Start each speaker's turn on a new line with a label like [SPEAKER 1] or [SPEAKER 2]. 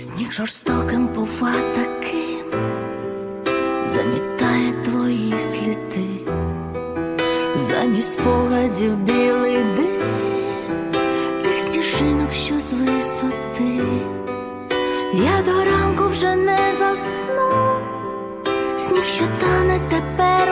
[SPEAKER 1] Сніг жорстоким бува таким, замітає твої сліди, замість спогадів білий дим, тих стіжинок, що з висоти. Я до ранку вже не засну, сніг, що тане тепер